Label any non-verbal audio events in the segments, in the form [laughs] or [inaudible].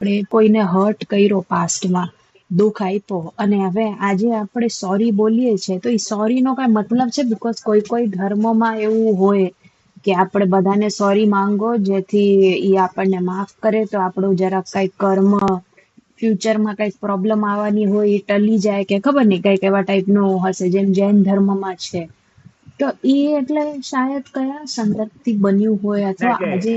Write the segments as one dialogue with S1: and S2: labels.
S1: આપણે કોઈને હર્ટ કર્યો પાસ્ટમાં દુઃખ આપ્યો, અને હવે આજે આપણે સોરી બોલીએ છીએ, તો એ સોરીનો કાંઈ મતલબ છે? બિકોઝ કોઈ કોઈ ધર્મમાં એવું હોય કે આપણે બધાને સોરી માંગો, જેથી એ આપણને માફ કરે, તો આપણું જરાક કંઈક કર્મ ફ્યુચરમાં કંઈક પ્રોબ્લેમ આવવાની હોય એ ટલી જાય કે ખબર નહીં, કંઈક એવા ટાઈપનું હશે, જેમ જૈન ધર્મમાં છે. તો એ એટલે શાયદ કયા સંદર્ભથી બન્યું હોય અથવા આજે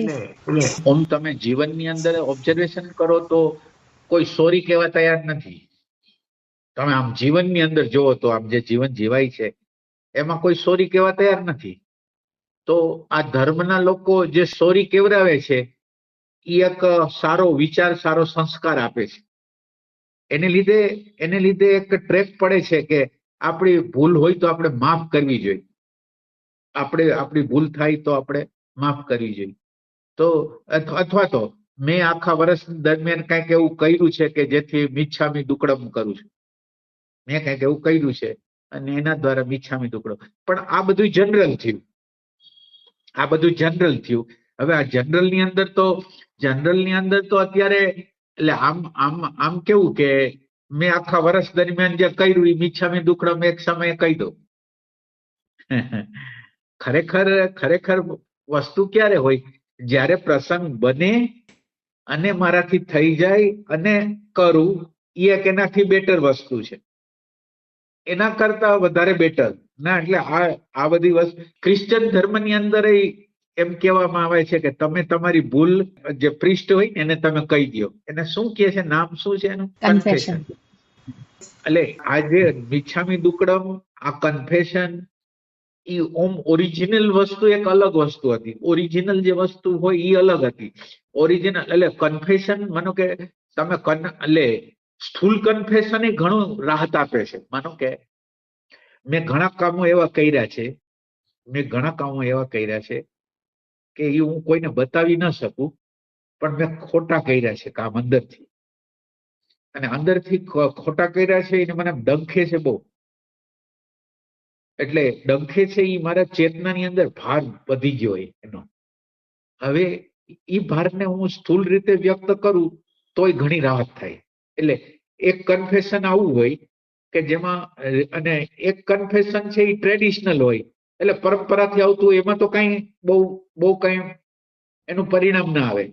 S2: ઓમ તમે જીવનની અંદર ઓબ્ઝર્વેશન કરો તો કોઈ સોરી કહેવા તૈયાર નથી. તમે આમ જીવનની અંદર જોવો તો આમ જે જીવન જીવાય છે એમાં કોઈ સોરી કહેવા તૈયાર નથી. તો આ ધર્મના લોકો જે સોરી કેવરાવે છે એ એક સારો વિચાર સારો સંસ્કાર આપે છે. એને લીધે એને લીધે એક ટ્રેક પડે છે કે આપણી ભૂલ હોય તો આપણે માફ કરવી જોઈએ. આપણે આપણી ભૂલ થાય તો આપણે માફ કરવી જોઈએ. તો અથવા તો મેં આખા વર્ષ દરમિયાન કંઈક એવું કર્યું છે કે જેથી મિચ્છામી દુકડમ કરું છું. મેં કંઈક એવું કર્યું છે અને એના દ્વારા મિચ્છામી દુકડો પણ આ બધું જનરલ થયું. આ બધું જનરલ થયું. હવે આ જનરલની અંદર તો જનરલની અંદર તો અત્યારે, એટલે આમ આમ આમ કેવું કે મેં આખા વર્ષ દરમિયાન જે કર્યું એ મિચ્છામી દુકડમ એક સમયે કહી દઉં. ખરેખર ખરેખર વસ્તુ ક્યારે હોય? જ્યારે પ્રસંગ બને અને મારાથી થઈ જાય અને કરું એ એક એનાથી બેટર વસ્તુ છે. એના કરતા વધારે બેટર ના એટલે આ આ બધી વસ્તુ ક્રિશ્ચન ધર્મની અંદર એમ કહેવામાં આવે છે કે તમે તમારી ભૂલ જે પ્રિસ્ટ હોય એને તમે કહી દો એને શું કહે છે? નામ શું છે એનું?
S1: કન્ફેશન
S2: એટલે આ જે મિચ્છામી દુકડમ આ કન્ફેશન ઈ ઓમ ઓરિજિનલ વસ્તુ એક અલગ વસ્તુ હતી. ઓરિજિનલ જે વસ્તુ હોય એ અલગ હતી. ઓરિજિનલ એટલે કન્ફેશન માનો કે તમે કન એટલે સ્થૂલ કન્ફેશન એ ઘણું રાહત આપે છે. માનો કે મેં ઘણા કામો એવા કર્યા છે, મેં ઘણા કામો એવા કર્યા છે કે એ હું કોઈને બતાવી ન શકું, પણ મેં ખોટા કર્યા છે કામ અંદરથી. અને અંદરથી ખોટા કર્યા છે એને મને ડંખે છે બહુ. એટલે ડંખે છે એ મારા ચેતનાની અંદર ભાર વધી ગયો એનો. હવે એ ભારને હું સ્થૂળ રીતે વ્યક્ત કરું તોય ઘણી રાહત થાય. એટલે એક કન્ફેશન આવું હોય કે જેમાં, અને એક કન્ફેશન છે એ ટ્રેડિશનલ હોય. એટલે પરંપરાથી આવતું એમાં તો કઈ બહુ બહુ કઈ એનું પરિણામ ના આવે.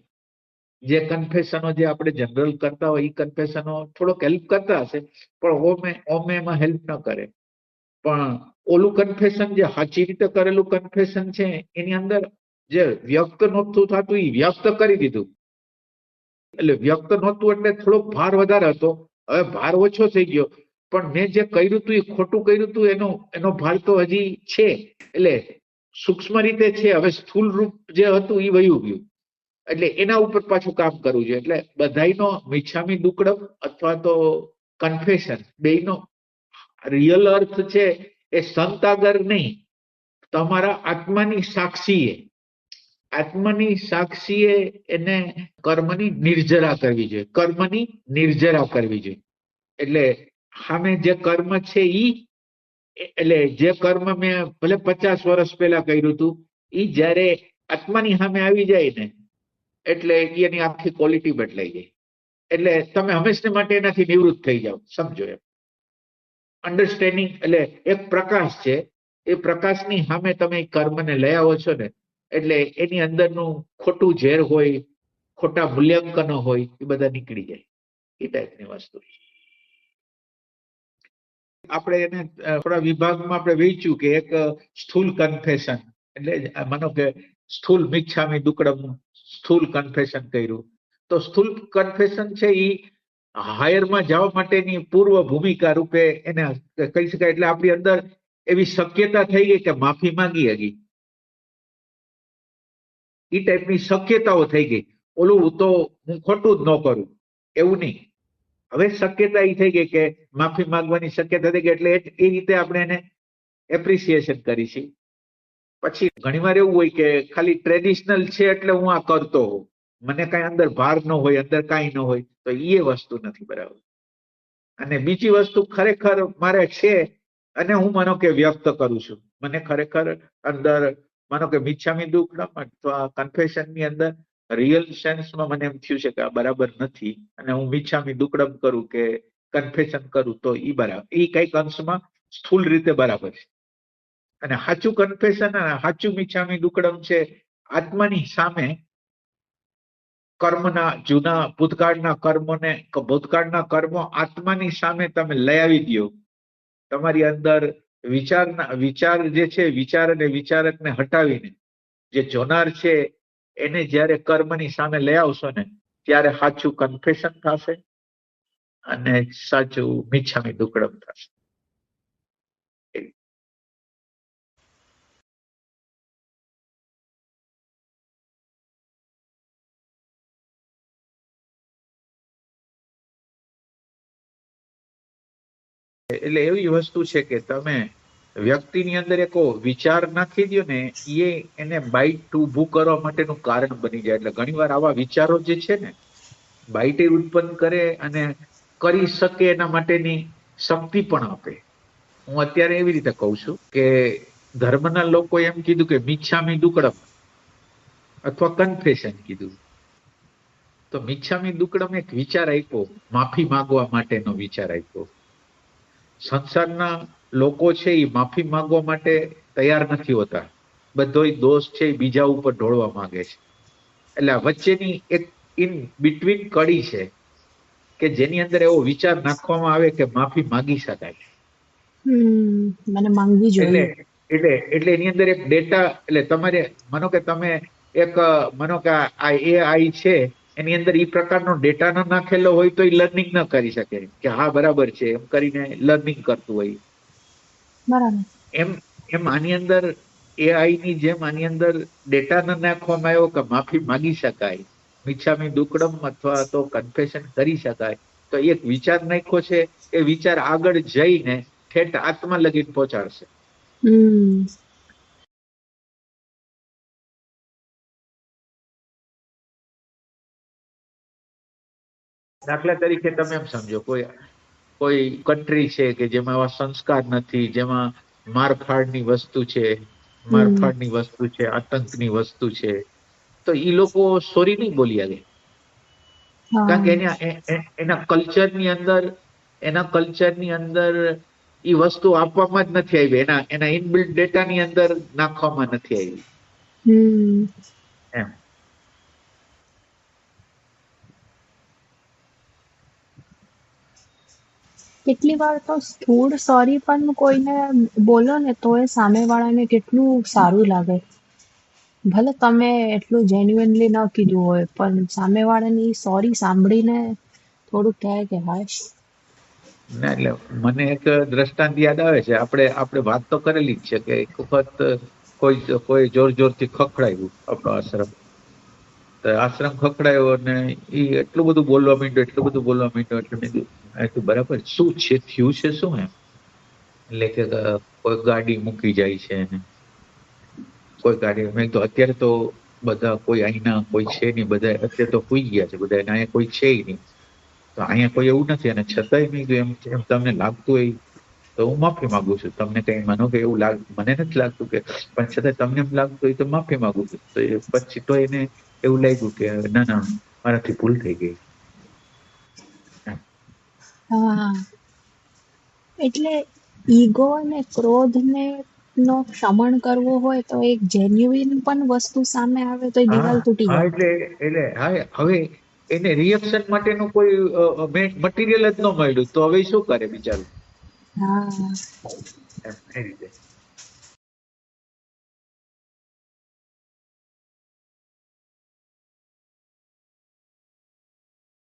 S2: જે કન્ફેશનો જે આપણે જનરલ કરતા હોય એ કન્ફેશનો થોડોક હેલ્પ કરતા હશે, પણ ઓમે ઓમે એમાં હેલ્પ ન કરે. પણ ઓલું કન્ફેશન જે સાચી રીતે કરેલું કન્ફેશન છે, એની અંદર જે વ્યક્ત નહોતું થતું એ વ્યક્ત કરી દીધું. એટલે વ્યક્ત નહોતું એટલે થોડોક ભાર વધારે હતો. હવે ભાર ઓછો થઈ ગયો. પણ મેં જે કર્યું હતું એ ખોટું કર્યું હતું એનો એનો ભાર તો હજી છે. એટલે સૂક્ષ્મ રીતે છે, હવે સ્થૂલ રૂપ જે હતું એ વયું ગયું. એટલે એના ઉપર પાછું કામ કરવું જોઈએ. એટલે બધાયનો મિછામી દુકડમ અથવા તો કન્ફેશન બેયનો રિયલ અર્થ છે એ સંતાગર નહીં. તમારા આત્માની સાક્ષીએ આત્માની સાક્ષીએ એને કર્મની નિર્જરા કરવી જોઈએ, કર્મની નિર્જરા કરવી જોઈએ. એટલે સામે જે કર્મ છે ઈ, એટલે જે કર્મ મેં ભલે પચાસ વર્ષ પહેલા કર્યું હતું, ઈ જ્યારે આત્માની સામે આવી જાય ને, એટલે એની આખી ક્વોલિટી બદલાઈ જાય. એટલે તમે હંમેશા માટે એનાથી નિવૃત્ત થઈ જાઓ, સમજો એમ. અન્ડરસ્ટેન્ડિંગ એટલે એક પ્રકાશ છે. એ પ્રકાશની સામે તમે કર્મને લઈ આવો છો ને, એટલે એની અંદરનું ખોટું ઝેર હોય, ખોટા મૂલ્યાંકનો હોય, એ બધા નીકળી જાય. એ ટાઈપની વસ્તુ આપણે એને થોડા વિભાગમાં આપણે વેચ્યું કે એક સ્થૂલ કન્ફેશન એટલે માનો કે સ્થૂલ મિચ્છામી દુકડમ સ્થૂલ કન્ફેશન કર્યું. તો સ્થૂલ કન્ફેશન છે એ હાયરમાં જવા માટેની પૂર્વ ભૂમિકા રૂપે એને કહી શકાય એટલે આપણી અંદર એવી શક્યતા થઈ ગઈ કે માફી માંગી હગી એ ટાઈપની શક્યતાઓ થઈ ગઈ. ઓલું તો હું ખોટું જ ન કરું. એવું નહીં. હવે શક્યતા એ થઈ ગઈ કે માફી માંગવાની શક્યતા થઈ ગઈ એટલે એ એ રીતે આપણે એને એપ્રિસિએશન કરી છે પછી ઘણીવાર એવું હોય કે ખાલી ટ્રેડિશનલ છે એટલે હું આ કરતો હોઉં. મને કઈ અંદર ભાર ન હોય, અંદર કાંઈ ન હોય, તો એ વસ્તુ નથી બરાબર. અને બીજી વસ્તુ ખરેખર મારે છે અને હું માનો કે વ્યક્ત કરું છું. મને ખરેખર અંદર માનો કે મિચ્છામી દુઃખમ અથવા કન્ફેશનની અંદર રિયલ સેન્સમાં મને એમ થયું છે કે આ બરાબર નથી અને હું મિચ્છામી દુકડમ કરું કે કન્ફેશન કરું તો એ બરાબર. એ કંઈક અંશમાં સ્થૂલ રીતે બરાબર છે. અને સાચું કન્ફેશન અને સાચું મિચ્છામી દુકડમ છે આત્માની સામે કર્મના જૂના ભૂતકાળના કર્મોને ભૂતકાળના કર્મો આત્માની સામે તમે લઈ આવી દો તમારી અંદર વિચારના, વિચાર જે છે, વિચાર અને વિચારકને હટાવીને, જે જોનાર છે, એને જ્યારે કર્મની સામે લઈ આવશો ને, ત્યારે સાચું કન્ફેશન થશે અને સાચું મીછામી દુકડમ થશે. એટલે એવી વસ્તુ છે કે તમે વ્યક્તિની અંદર એક વિચાર નાખી દો ને, એ એને બાઇટ ઊભું કરવા માટેનું કારણ બની જાય. એટલે ઘણીવાર આવા વિચારો જે છે ને બાઇટે ઉત્પન્ન કરે અને કરી શકે એના માટેની શક્તિ પણ આપે. હું અત્યારે એવી રીતે કહું છું કે ધર્મના લોકો એમ કીધું કે મિચ્છામી દુકડમ અથવા કન્ફેશન કીધું. તો મિચ્છામી દુકડમ એક વિચાર આપ્યો, માફી માંગવા માટેનો વિચાર આપ્યો. સંસારના લોકો છે એ માફી માંગવા માટે તૈયાર નથી હોતા. બધોય દોષ છે એ બીજા ઉપર ઢોળવા માંગે છે. એટલે આ વચ્ચેની એક ઇન બિટવીન કડી છે કે જેની અંદર એવો વિચાર નાખવામાં આવે કે માફી માંગી શકાય.
S1: મને માંગવી
S2: એટલે
S1: જોઈએ.
S2: એટલે એટલે એની અંદર એક ડેટા એટલે તમારે માનો કે તમે એક માનો કે આ એઆઈ છે એની અંદર એ પ્રકારનો ડેટા ન નાખેલો હોય તો એ લર્નિંગ ન કરી શકે. કે હા બરાબર છે. એમ કરીને લર્નિંગ કરતું હોય.
S1: બરાબર.
S2: એમ એમ આની અંદર એઆઈ ની જેમ આની અંદર ડેટા ન નાખવામાં આવ્યો કે માફી માંગી શકાય મિચ્છામી દુકડમ અથવા તો કન્ફેશન કરી શકાય તો એક વિચાર નાખ્યો છે. એ વિચાર આગળ જઈને ઠેઠ આત્મા લગીને પહોંચાડશે દાખલા તરીકે તમે એમ સમજો કોઈ કોઈ કન્ટ્રી છે કે જેમાં એવા સંસ્કાર નથી જેમાં મારફાડની વસ્તુ છે મારફાડની વસ્તુ છે આતંકની વસ્તુ છે તો એ લોકો સોરી નહીં બોલી આવે કારણ કે એના એ- એ- એના કલ્ચરની અંદર એના કલ્ચરની અંદર ઈ વસ્તુ આપવામાં જ નથી આવી. એના એના ઇનબિલ્ટ ડેટાની અંદર નાખવામાં નથી આવી. એમ.
S1: કેટલી વાર તો સ્થૂળ સોરી પણ કોઈને બોલો ને તો એ સામેવાળાને કેટલું સારું લાગે. ભલે તમે એટલું જેન્યુઅનલી ન કીધું હોય, પણ સામેવાળાની સોરી સાંભળીને થોડું કહે કે હાશ.
S2: ના, એટલે મને એક દ્રષ્ટાંત યાદ આવે છે. આપણે આપણે વાત તો કરેલી જ છે કે એક વખત કોઈ કોઈ જોર જોરથી ખખડાયું આપણો આશ્રમ. તો આશ્રમ ખખડાયો અને એ એટલું બધું બોલવા માંડ્યો, એટલું બધું બોલવા માંડ્યો, એટલે મેં કીધું બરાબર શું છે, થયું છે શું એમ? એટલે કે કોઈ ગાડી મૂકી જાય છે ને કોઈ ગાડી મેં તો અત્યારે તો બધા કોઈ અહીંના કોઈ છે નહીં, બધા અત્યારે તો સુઈ ગયા છે, બધા અહીંયા કોઈ છે નહીં. તો અહીંયા કોઈ એવું નથી અને છતાંય મેં એમ એમ તમને લાગતું હોય, તો હું માફી માંગુ છું. તમને કઈ માનો કે એવું લાગ, મને નથી લાગતું કે, પણ છતાં તમને એમ લાગતું હોય તો માફી માંગુ છું. તો પછી તો એને એવું લાગ્યું કે, ના ના, મારાથી ભૂલ થઈ ગઈ.
S1: હા. એટલે ઈગો અને ક્રોધને નો ક્ષમણ કરવો હોય તો એક જેન્યુઇન પણ વસ્તુ સામે આવે તો દિવાલ તૂટી જાય.
S2: એટલે એટલે હા હવે એને રિએક્શન માટેનું કોઈ મટીરિયલ જ ન મળ્યું તો હવે શું કરે બિચારું?
S1: હા.
S2: એ રીતે.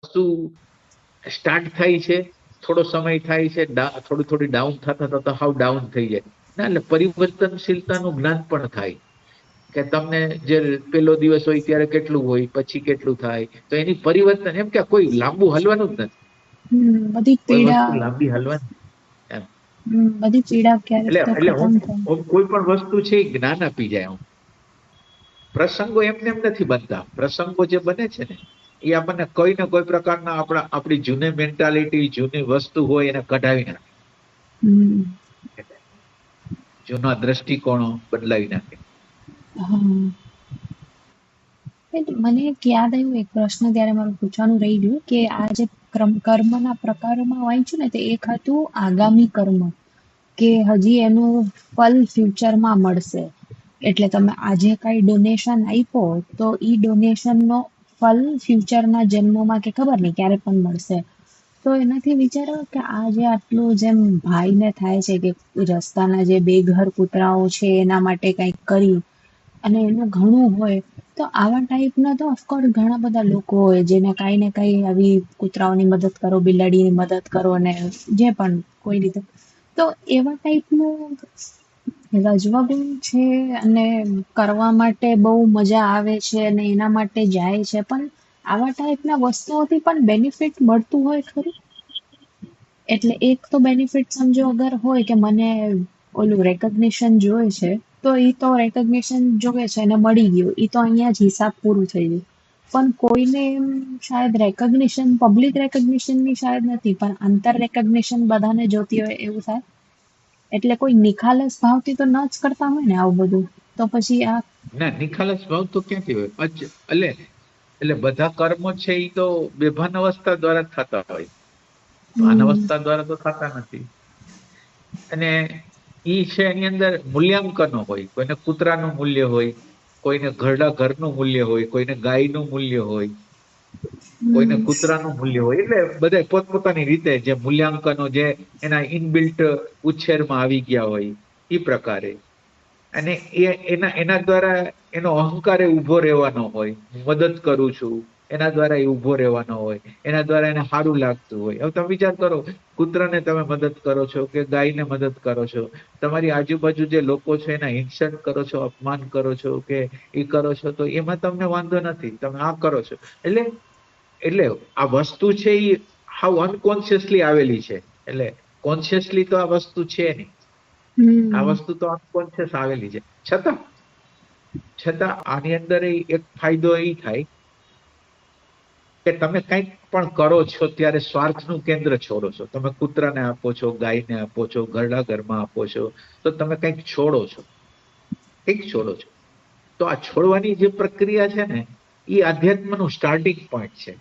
S2: વસ્તુ સ્ટાર્ટ થાય છે થોડો સમય થાય છે થોડી થોડી ડાઉન થતા થતા હાવ ડાઉન થઈ જાય. ના એટલે પરિવર્તનશીલતાનું જ્ઞાન પણ થાય. કે તમને જે પેલો દિવસ હોય ત્યારે કેટલું હોય પછી કેટલું થાય તો એની પરિવર્તન એમ કે કોઈ લાંબુ હલવાનું જ નથી.
S1: બધી પીડા.
S2: લાંબી હલવાની.
S1: બધી પીડા
S2: એટલે એટલે કોઈ પણ વસ્તુ છે એ જ્ઞાન આપી જાય હું પ્રસંગો એમને એમ નથી બનતા. પ્રસંગો જે બને છે ને એ આપણને કોઈ ને કોઈ પ્રકારના આપણા આપણી જૂની મેન્ટાલિટી જૂની વસ્તુ હોય એને કઢાવી નાખે. જૂના દ્રષ્ટિકોણો બદલાવી નાખે.
S1: મને એક યાદ આવ્યું એક પ્રશ્ન ત્યારે મારું પૂછવાનું રહી ગયું કે આ જે કર્મના પ્રકારોમાં વાંચ્યું ને તે એક હતું આગામી કર્મ કે હજી એનું ફલ ફ્યુચરમાં મળશે. એટલે તમે આજે કાંઈ ડોનેશન આપ્યો તો ઈ ડોનેશનનો ફલ ફ્યુચરના જન્મોમાં કે ખબર નહીં ક્યારે પણ મળશે. તો એનાથી વિચારો કે આ જે આટલું જેમ ભાઈને થાય છે કે રસ્તાના જે બેઘર કૂતરાઓ છે એના માટે કંઈક કરી અને એનું ઘણું હોય, તો આવા ટાઈપના તો ઓફકોર્સ ઘણા બધા લોકો હોય જેને કાંઈ ને કાંઈ આવી કૂતરાઓની મદદ કરો, બિલાડીની મદદ કરો અને જે પણ કોઈ રીતે. તો એવા ટાઈપનું રજવાગુણ છે અને કરવા માટે બહુ મજા આવે છે અને એના માટે જાય છે. પણ આવા ટાઈપના વસ્તુઓથી પણ બેનિફિટ મળતું હોય ખરું? એટલે એક તો બેનિફિટ સમજો અગર હોય કે મને ઓલું રેકગ્નિશન જોઈએ છે, તો એ તો રેકગ્નિશન જોવે છે અને મળી ગયું. એ તો અહીંયા જ હિસાબ પૂરું થઈ ગયું. પણ કોઈને એમ શાયદ રેકગ્નિશન પબ્લિક રેકગ્નિશનની શાયદ નથી, પણ આંતર રેકગ્નિશન બધાને જોતી હોય એવું થાય. એટલે કોઈ નિખાલસ ભાવથી તો ન જ કરતા હોય ને આવું બધું. તો પછી આ
S2: ના નિખાલસ ભાવ તો ક્યાંથી હોય? એટલે એટલે બધા કર્મો છે એ તો બેભાન અવસ્થા દ્વારા થતા હોય. ભાન અવસ્થા દ્વારા તો થતા નથી. અને એ છે એની અંદર મૂલ્યાંકનો હોય. કોઈને કૂતરાનું મૂલ્ય હોય કોઈને ઘરડા ઘરનું મૂલ્ય હોય કોઈને ગાયનું મૂલ્ય હોય. કોઈને કૂતરાનું મૂલ્ય હોય. એટલે બધા પોતપોતાની રીતે જે મૂલ્યાંકનો જે એના ઇનબિલ્ટ ઉછેરમાં આવી ગયા હોય એ પ્રકારે. અને એ એના એના દ્વારા એનો અહંકાર એ ઊભો રહેવાનો હોય. હું મદદ કરું છું. એના દ્વારા એ ઊભો રહેવાનો હોય એના દ્વારા એને સારું લાગતું હોય. હવે તમે વિચાર કરો કૂતરાને તમે મદદ કરો છો કે ગાયને મદદ કરો છો? તમારી આજુબાજુ જે લોકો છે એના ઇન્સલ્ટ કરો છો અપમાન કરો છો કે એ કરો છો તો એમાં તમને વાંધો નથી. તમે આ કરો છો. એટલે એટલે આ વસ્તુ છે એ હાવ અનકોન્શિયસલી આવેલી છે. એટલે કોન્શિયસલી તો આ વસ્તુ છે નહીં. આ વસ્તુ તો અનકોન્શિયસ આવેલી છે. છતાં છતાં આની અંદર એક ફાયદો એ થાય કે તમે કંઈક પણ કરો છો ત્યારે સ્વાર્થનું કેન્દ્ર છોડો છો. તમે કૂતરાને આપો છો, ગાયને આપો છો ઘરડા ઘરમાં આપો છો, તો તમે કંઈક છોડો છો. કંઈક છોડો છો. તો આ છોડવાની જે પ્રક્રિયા છે ને એ આધ્યાત્મનું સ્ટાર્ટિંગ પોઈન્ટ છે.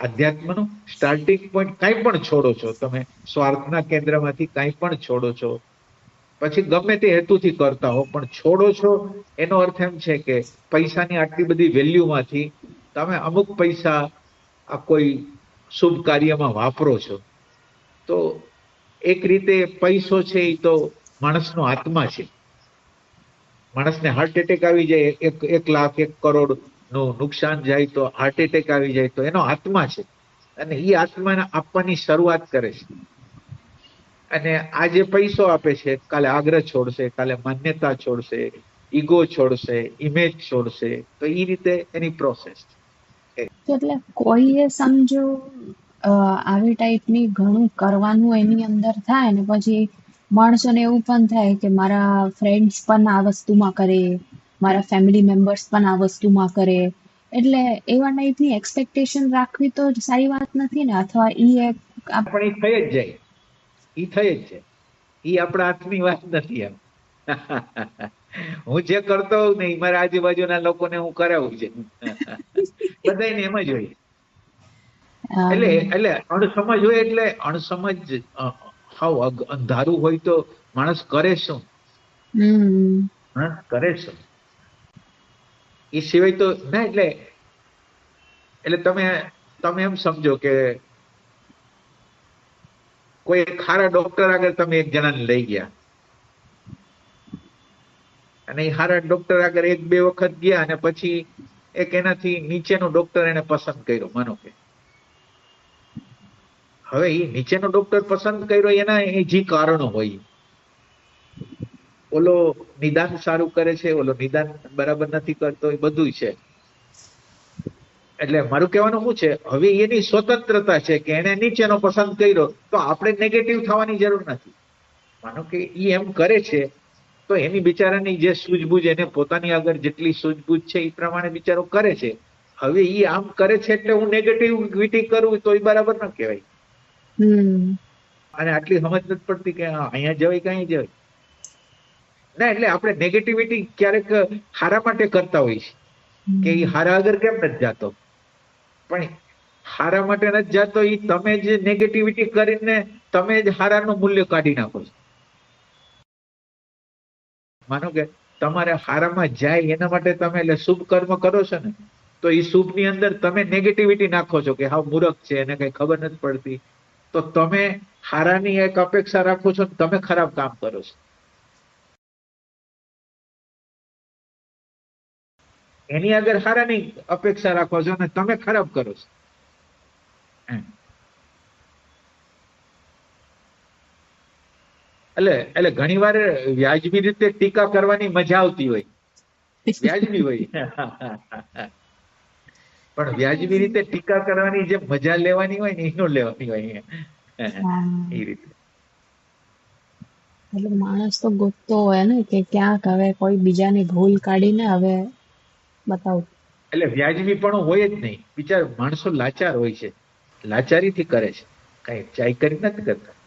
S2: આધ્યાત્મનું સ્ટાર્ટિંગ પોઈન્ટ કાંઈ પણ છોડો છો. તમે સ્વાર્થના કેન્દ્રમાંથી કાંઈ પણ છોડો છો. પછી ગમે તે હેતુથી કરતા હો, પણ છોડો છો, એનો અર્થ એમ છે કે પૈસાની આટલી બધી વેલ્યુમાંથી તમે અમુક પૈસા આ કોઈ શુભ કાર્યમાં વાપરો છો, તો એક રીતે પૈસો છે એ તો માણસનો આત્મા છે. માણસને હાર્ટ એટેક આવી જાય, એક એક લાખ, એક કરોડનું નુકસાન જાય તો હાર્ટ એટેક આવી જાય તો એનો આત્મા છે. અને એ આત્માને આપવાની શરૂઆત કરે છે. અને આ જે પૈસો આપે છે, કાલે આગ્રહ છોડશે, કાલે માન્યતા છોડશે ઈગો છોડશે ઇમેજ છોડશે, તો એ રીતે એની પ્રોસેસ
S1: તો એટલે કોઈએ સમજો આવી ટાઈપની ઘણું કરવાનું એની અંદર થાય ને પછી માણસોને એવું પણ થાય કે મારા ફ્રેન્ડ્સ પણ આ વસ્તુમાં કરે, મારા ફેમિલી મેમ્બર્સ પણ આ વસ્તુમાં કરે. એટલે એવા ટાઈપની એક્સપેક્ટેશન રાખવી તો સારી વાત નથી ને, અથવા ઈ એક આપ-
S2: પણ એ થઈ જ જાય. એ થઈ જ જાય. એ આપણા હાથની વાત નથી એમ. [laughs] હું જે કરતો હોઉં ને મારા આજુબાજુના લોકોને હું કરાવું છે. બધાને એમ જ હોય. એટલે એટલે અણસમજ હોય એટલે અણસમજ હાવ અંધારું હોય તો માણસ કરે શું? માણસ કરે શું? એ સિવાય તો ના એટલે એટલે તમે તમે એમ સમજો કે કોઈ સારા ડોક્ટર આગળ તમે એક જણાને લઈ ગયા. અને એ હારા ડોક્ટર આગળ એક બે વખત ગયા અને પછી એક એનાથી નીચેનો ડોક્ટર એને પસંદ કર્યો, માનો કે. હવે એ નીચેનો ડોક્ટર પસંદ કર્યો એના એ જે કારણો હોય. ઓલો નિદાન સારું કરે છે, ઓલો નિદાન બરાબર નથી કરતો, એ બધું છે. એટલે મારું કહેવાનું શું છે, હવે એની સ્વતંત્રતા છે કે એને નીચેનો પસંદ કર્યો, તો આપણે નેગેટિવ થવાની જરૂર નથી. માનો કે એ એમ કરે છે તો એની બિચારાની જે સૂઝબૂઝ એને પોતાની આગળ જેટલી સૂઝબૂઝ છે એ પ્રમાણે બિચારો કરે છે. હવે એ આમ કરે છે એટલે હું નેગેટિવિટી કરું તો એ બરાબર ન કહેવાય. અને આટલી સમજ નથી પડતી કે અહીંયા જવાય કઈ જવાય ના એટલે આપણે નેગેટિવિટી ક્યારેક હારા માટે કરતા હોય છે કે એ હારા આગળ કેમ નથી જાતો? પણ હારા માટે નથી જાતો એ તમે જ નેગેટિવિટી કરીને તમે જ હારાનું મૂલ્ય કાઢી નાખો છો. માનો કે તમારે હારામાં જાય એના માટે તમે એટલે શુભ કર્મ કરો છો ને, તો એ શુભની અંદર તમે નેગેટિવિટી નાખો છો કે હા મૂરખ છે, એને કઈ ખબર નથી પડતી. તો તમે હારાની એક અપેક્ષા રાખો છો તમે ખરાબ કામ કરો છો. એની આગળ હારાની અપેક્ષા રાખો છો ને, તમે ખરાબ કરો છો. એટલે એટલે ઘણી વાર વ્યાજબી રીતે ટીકા કરવાની મજા આવતી હોય. વ્યાજબી હોય. [laughs] પણ વ્યાજબી રીતે ટીકા કરવાની જે મજા લેવાની હોય ને એ લેવાની હોય. એ રીતે.
S1: એટલે માણસ તો ગોતતો હોય ને કે ક્યાંક હવે કોઈ બીજાની ભૂલ કાઢીને હવે બતાવું.
S2: એટલે વ્યાજબી પણ હોય જ નહીં. બિચાર માણસો લાચાર હોય છે. લાચારીથી કરે છે. કઈ ચાઈ કરી નથી કરતા.